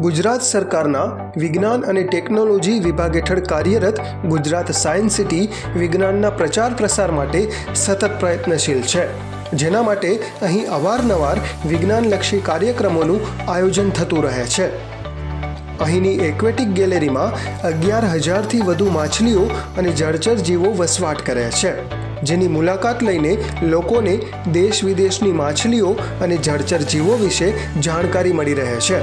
ગુજરાત સરકારના વિજ્ઞાન અને ટેકનોલોજી વિભાગ હેઠળ કાર્યરત ગુજરાત સાયન્સ સિટી વિજ્ઞાનના પ્રચાર પ્રસાર માટે સતત પ્રયત્નશીલ છે. જેના માટે અહીં અવારનવાર વિજ્ઞાનલક્ષી કાર્યક્રમોનું આયોજન થતું રહે છે. અહીંની એક્વેટિક ગેલેરીમાં અગિયાર હજારથી વધુ માછલીઓ અને જળચર જીવો વસવાટ કરે છે. જેની મુલાકાત લઈને લોકોને દેશ વિદેશની માછલીઓ અને જળચર જીવો વિશે જાણકારી મળી રહે છે.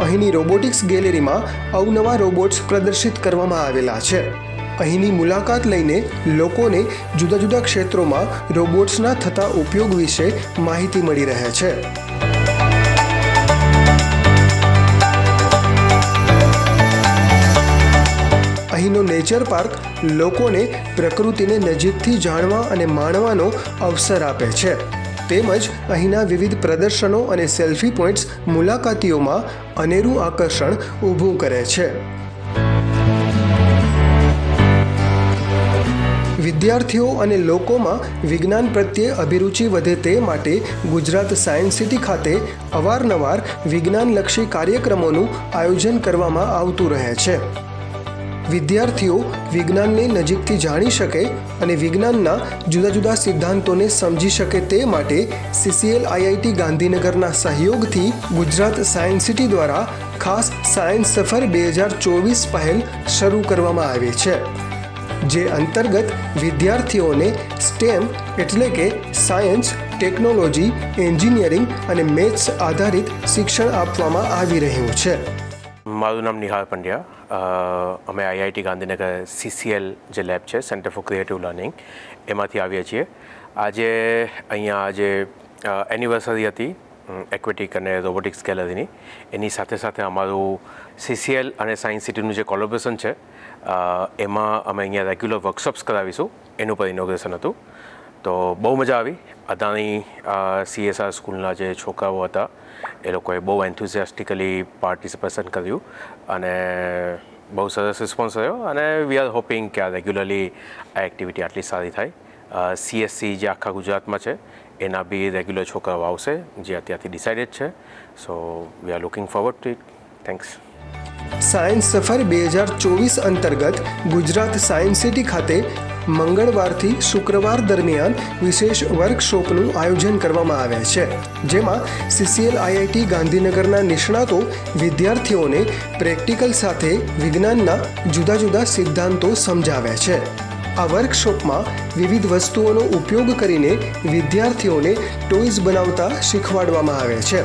અહીંની રોબોટિક્સ ગેલેરીમાં અવનવા રોબોટ્સ પ્રદર્શિત કરવામાં આવેલા છે. અહીંની મુલાકાત લઈને લોકોને જુદા જુદા ક્ષેત્રોમાં રોબોટ્સના થતા ઉપયોગ વિશે માહિતી મળી રહે છે. અહીંનો નેચર પાર્ક લોકોને પ્રકૃતિને નજીકથી જાણવા અને માણવાનો અવસર આપે છે. તેમજ અહીંના વિવિધ પ્રદર્શનો અને સેલ્ફી પોઈન્ટ્સ મુલાકાતીઓમાં અનેરું આકર્ષણ ઊભું કરે છે. વિદ્યાર્થીઓ અને લોકોમાં વિજ્ઞાન પ્રત્યે અભિરુચિ વધે તે માટે ગુજરાત સાયન્સ સિટી ખાતે અવારનવાર વિજ્ઞાનલક્ષી કાર્યક્રમોનું આયોજન કરવામાં આવતું રહે છે. વિદ્યાર્થીઓ વિજ્ઞાનને નજીકથી જાણી શકે અને વિજ્ઞાનના જુદા જુદા સિદ્ધાંતોને સમજી શકે તે માટે સીસીએલ આઈઆઈટી ગાંધીનગરના સહયોગથી ગુજરાત સાયન્સ સિટી દ્વારા ખાસ સાયન્સ સફર બે હજાર ચોવીસ પહેલ શરૂ કરવામાં આવી છે, જે અંતર્ગત વિદ્યાર્થીઓને સ્ટેમ એટલે કે સાયન્સ, ટેકનોલોજી, એન્જિનિયરિંગ અને મેથ્સ આધારિત શિક્ષણ આપવામાં આવી રહ્યું છે. મારું નામ નિહાર પંડ્યા. અમે આઈઆઈટી ગાંધીનગર સીસીએલ જે લેબ છે સેન્ટર ફોર ક્રિએટિવ લર્નિંગ એમાંથી આવીએ છીએ. આજે અહીંયા આજે એનિવર્સરી હતી એક્વેટિક અને રોબોટિક્સ ગેલેરીની એની સાથે સાથે અમારું સીસીએલ અને સાયન્સ સિટીનું જે કોલોબ્રેશન છે એમાં અમે અહીંયા રેગ્યુલર વર્કશોપ્સ કરાવીશું. એનું પર ઇનોગ્રેશન હતું. તો બહુ મજા આવી. અદાણી સીએસઆર સ્કૂલના જે છોકરાઓ હતા, એ લોકોએ બહુ એન્થુઝિયાસ્ટિકલી પાર્ટિસિપેશન કર્યું અને બહુ સરસ રિસ્પોન્સ રહ્યો અને વી આર હોપિંગ કે આ રેગ્યુલરલી આ એક્ટિવિટી આટલી સારી થાય. સીએસસી જે આખા ગુજરાતમાં છે, એના બી રેગ્યુલર છોકરાઓ આવશે, જે અત્યારથી ડિસાઇડેડ છે. So we are looking forward to it thanks science સફર બે હજાર ચોવીસ અંતર્ગત ગુજરાત સાયન્સ સિટી ખાતે મંગળવારથી શુક્રવાર દરમિયાન વિશેષ વર્કશોપનું આયોજન કરવામાં આવે છે, જેમાં સીસીએલ આઈઆઈટી ગાંધીનગરના નિષ્ણાતો વિદ્યાર્થીઓને પ્રેક્ટિકલ સાથે વિજ્ઞાનના જુદા જુદા સિદ્ધાંતો સમજાવે છે. આ વર્કશોપમાં વિવિધ વસ્તુઓનો ઉપયોગ કરીને વિદ્યાર્થીઓને ટોયઝ બનાવતા શીખવાડવામાં આવે છે.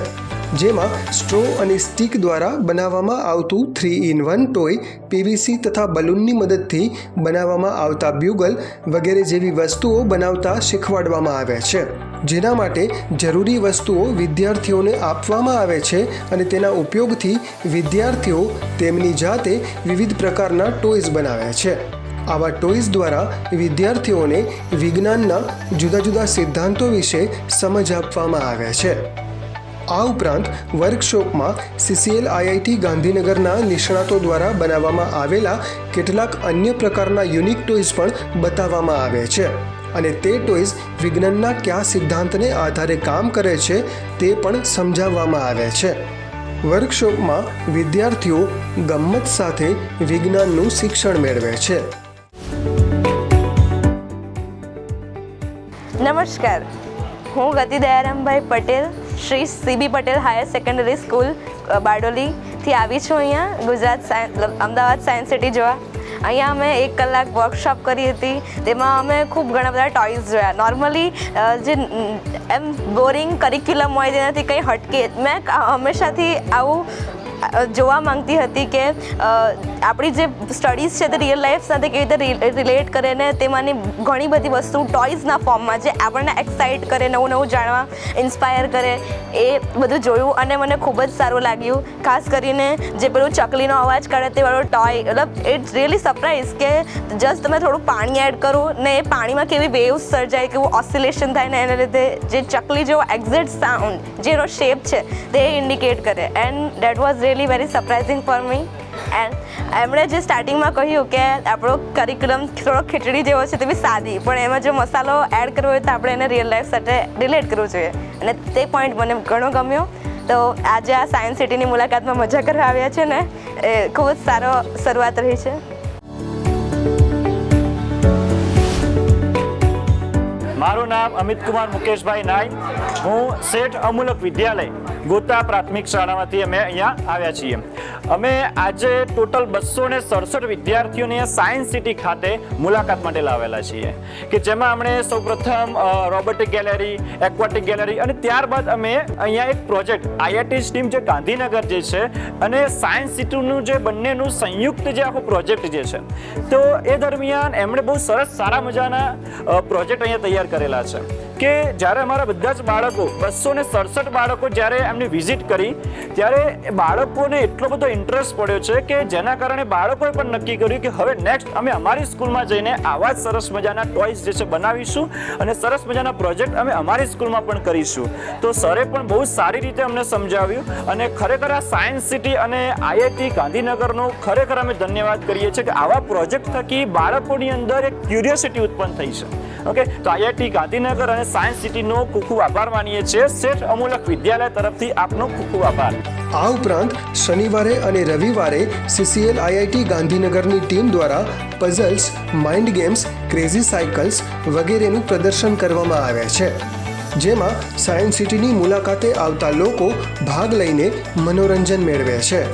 જેમાં સ્ટ્રો અને સ્ટીક દ્વારા બનાવવામાં આવતું three in one toy PVC તથા બલૂનની મદદથી બનાવવામાં આવતા બ્યુગલ વગેરે જેવી વસ્તુઓ બનાવતા શીખવાડવામાં આવે છે. જેના માટે જરૂરી વસ્તુઓ વિદ્યાર્થીઓને આપવામાં આવે છે અને તેના ઉપયોગથી વિદ્યાર્થીઓ તેમની જાતે વિવિધ પ્રકારના ટોયઝ બનાવે છે. આવા ટોયઝ દ્વારા વિદ્યાર્થીઓને વિજ્ઞાનના જુદા જુદા સિદ્ધાંતો વિશે સમજ આપવામાં આવે છે. આ ઉપરાંત વર્કશોપમાં સીસીએલ આઈઆઈટી ગાંધીનગરના નિષ્ણાતો દ્વારા બનાવવામાં આવેલા કેટલાક અન્ય પ્રકારના યુનિક ટોયઝ પણ બતાવવામાં આવે છે. અને તે ટોયઝ વિજ્ઞાનના કયા સિદ્ધાંતને આધારે કામ કરે છે તે પણ સમજાવવામાં આવે છે. વર્કશોપમાં વિદ્યાર્થીઓ ગમ્મત સાથે વિજ્ઞાનનું શિક્ષણ મેળવે છે. નમસ્કાર. હું Gati Dayarambhai Patel Shri CB Patel higher secondary school બારડોલીથી આવી છું અહીંયા. ગુજરાત અમદાવાદ સાયન્સ સિટી જોવા. અહીંયા અમે એક કલાક વર્કશોપ કરી હતી. તેમાં અમે ખૂબ ઘણા બધા ટોયઝ જોયા. નોર્મલી જે એમ બોરિંગ કરિક્યુલમ હોય તેનાથી કંઈ હટકે મેં હંમેશાથી આવું જોવા માંગતી હતી કે આપણી જે સ્ટડીઝ છે તે રિયલ લાઈફ સાથે કેવી રીતે રિલેટ કરે ને તેમાંની ઘણી બધી વસ્તુ ટોયઝના ફોર્મમાં જે આપણને એક્સાઇટ કરે, નવું નવું જાણવા ઇન્સ્પાયર કરે, એ બધું જોયું અને મને ખૂબ જ સારું લાગ્યું. ખાસ કરીને જે પેલું ચકલીનો અવાજ કાઢે તે વાળો ટોય મતલબ ઇટ્સ રિયલી સરપ્રાઇઝ કે જસ્ટ તમે થોડું પાણી એડ કરો ને એ પાણીમાં કેવી વેવ્સ સર્જાય, કેવું ઓસિલેશન થાય ને એના લીધે જે ચકલી જેવો એક્ઝેક્ટ સાઉન્ડ જેનો શેપ છે, તે ઇન્ડિકેટ કરે. And that was really very surprising for me and એમણે જે સ્ટાર્ટિંગમાં કહ્યું કે આપણો કરિક્યુલમ થોડો ખીચડી જેવો છે તે બી સાદી, પણ એમાં જો મસાલો એડ કરવો હોય તો આપણે એને રિયલ લાઈફ સાથે રિલેટ કરવું જોઈએ. અને તે પોઈન્ટ મને ઘણો ગમ્યો. તો આજે આ સાયન્સ સિટીની મુલાકાતમાં મજા કરવા આવ્યા છે ને, એ ખૂબ જ સારો શરૂઆત રહી છે. મારું નામ અમિત કુમાર મુકેશભાઈ નાય હું શેઠ અમૂલક વિદ્યાલય ગોતા પ્રાથમિક શાળામાંથી અમે અહીંયા આવ્યા છીએ. અમે આજે ટોટલ બસો ને સડસઠ વિદ્યાર્થીઓને સાયન્સ સિટી ખાતે મુલાકાત માટે લાવેલા છીએ. કે જેમાં આપણે સૌપ્રથમ રોબોટિક ગેલેરી, એક્વાટિક ગેલેરી અને ત્યારબાદ અમે અહીંયા એક પ્રોજેક્ટ આઈઆઈટી સ્ટીમ જે ગાંધીનગર જે છે અને સાયન્સ સિટીનું જે બંનેનું સંયુક્ત જે આખો પ્રોજેક્ટ જે છે, તો એ દરમિયાન એમણે બહુ સરસ, સારા મજાના પ્રોજેક્ટ અહીંયા તૈયાર કરેલા છે. કે જ્યારે અમારા બધા જ બાળકો, બસો ને સડસઠ બાળકો જ્યારે એમની વિઝિટ કરી, ત્યારે બાળકોને એટલો બધો ઇન્ટરેસ્ટ પડ્યો છે કે જેના કારણે બાળકોએ પણ નક્કી કર્યું કે હવે નેક્સ્ટ અમે અમારી સ્કૂલમાં જઈને આવા જ સરસ મજાના ટોયસ જે છે બનાવીશું અને સરસ મજાના પ્રોજેક્ટ અમે અમારી સ્કૂલમાં પણ કરીશું. તો સરે પણ બહુ સારી રીતે અમને સમજાવ્યું અને ખરેખર આ સાયન્સ સિટી અને આઈઆઈટી ગાંધીનગરનો ખરેખર અમે ધન્યવાદ કરીએ છીએ કે આવા પ્રોજેક્ટ થકી બાળકોની અંદર એક ક્યુરિયોસિટી ઉત્પન્ન થઈ છે. ઓકે તો આઈઆઈટી ગાંધીનગર અને સાયન્સ સિટીનો ખૂબ ખૂબ આભાર માનીએ છીએ શેઠ અમૂલક વિદ્યાલય તરફથી આપનો ખૂબ ખૂબ આભાર આ ઉપરાંત શનિવારે અને રવિવારે સીસીએલ આઈઆઈટી ગાંધીનગરની ટીમ દ્વારા puzzles mind games crazy cycles વગેરેનું પ્રદર્શન કરવામાં આવે છે જેમાં સાયન્સ સિટીની મુલાકાતે આવતા લોકો ભાગ લઈને મનોરંજન મેળવે છે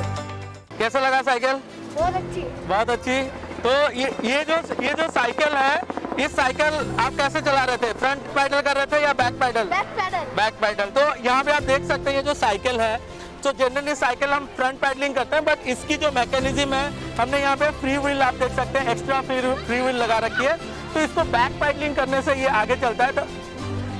कैसा लगा साइकिल बहुत अच्छी बहुत अच्छी तो ये ये जो ये जो साइकिल है इस साइकिल आप कैसे चला रहे थे? फ्रंट पैडल कर रहे थे या back pedal back pedal back pedal तो यहाँ पे आप देख सकते हैं ये जो साइकिल है तो जनरली साइकिल हम फ्रंट पैडलिंग करते हैं बट इसकी जो मैकेनिज्म है हमने यहाँ पे फ्री व्हील आप देख सकते हैं एक्स्ट्रा फ्री फ्री व्हील लगा रखी है। तो इसको बैक पैडलिंग करने से ये आगे चलता है तो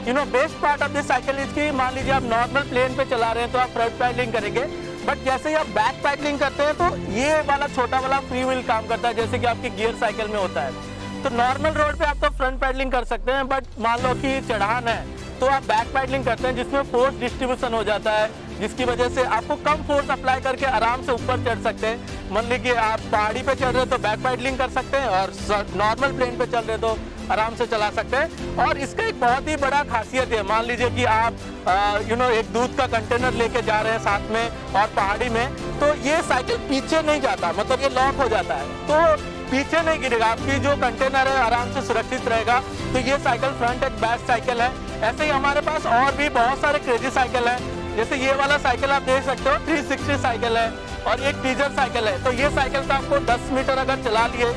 you know best part of this cycle इसकी मान लीजिए आप नॉर्मल प्लेन पे चला रहे हैं तो आप फ्रंट पैडलिंग करेंगे। बट जैसे ही आप बैक पैडलिंग करते हैं तो ये वाला छोटा वाला फ्री व्हील काम करता है, जैसे कि आपकी गियर साइकिल में होता है। तो नॉर्मल रोड पे आप तो फ्रंट पैडलिंग कर सकते हैं बट मान लो कि चढ़ान है तो आप बैक पैडलिंग करते हैं, जिसमें फोर्स डिस्ट्रीब्यूशन हो जाता है। जिसकी वजह से आपको कम फोर्स अप्लाई करके आराम से ऊपर चढ़ सकते हैं। मान लीजिए आप पहाड़ी पे चढ़ रहे हो तो बैक पैडलिंग कर सकते हैं और नॉर्मल प्लेन पे चल रहे हो तो आराम से चला सकते हैं। और इसका एक बहुत ही बड़ा खासियत है। मान लीजिए कि आप यू नो एक दूध का कंटेनर लेके जा रहे हैं साथ में और पहाड़ी में तो ये साइकिल पीछे नहीं जाता मतलब ये लॉक हो जाता है। तो पीछे नहीं गिरेगा, आपकी जो कंटेनर है आराम से सुरक्षित रहेगा। तो ये साइकिल फ्रंट एक बेस्ट साइकिल है। ऐसे ही हमारे पास और भी बहुत सारे क्रेजी साइकिल है। जैसे ये वाला साइकिल आप देख सकते हो 360 साइकिल है और एक टीजर साइकिल है। तो ये साइकिल तो आपको 10 मीटर अगर चला लिए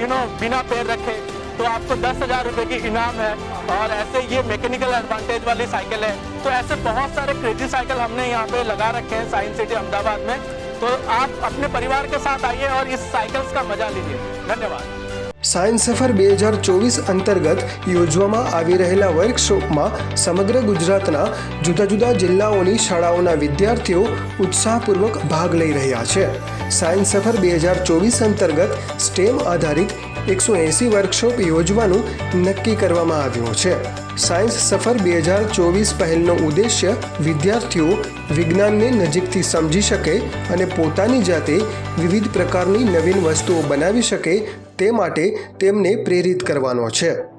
यू नो बिना पैर रखे तो आपको दस हज़ार रुपए की इनाम है। और ऐसे ये मैकेनिकल एडवांटेज वाली साइकिल है। तो ऐसे बहुत सारे क्रेजी साइकिल हमने यहाँ पे लगा रखे हैं साइंस सिटी अहमदाबाद में। तो आप अपने परिवार के साथ आइए और इस साइकिल्स का मज़ा लीजिए। धन्यवाद। સાયન્સ સફર બે હજાર ચોવીસ અંતર્ગત યોજવામાં આવી રહેલા વર્કશોપમાં સમગ્ર ગુજરાતના જુદા જુદા જિલ્લાઓની શાળાઓના વિદ્યાર્થીઓ ઉત્સાહપૂર્વક ભાગ લઈ રહ્યા છે. સાયન્સ સફર બે હજાર ચોવીસ અંતર્ગત સ્ટેમ આધારિત એકસો એંસી વર્કશોપ યોજવાનું નક્કી કરવામાં આવ્યું છે. સાયન્સ સફર બે હજાર ચોવીસ પહેલનો ઉદ્દેશ્ય વિદ્યાર્થીઓ વિજ્ઞાનને નજીકથી સમજી શકે અને પોતાની જાતે વિવિધ પ્રકારની નવીન વસ્તુઓ બનાવી શકે તે માટે તેમને પ્રેરિત કરવાનો છે.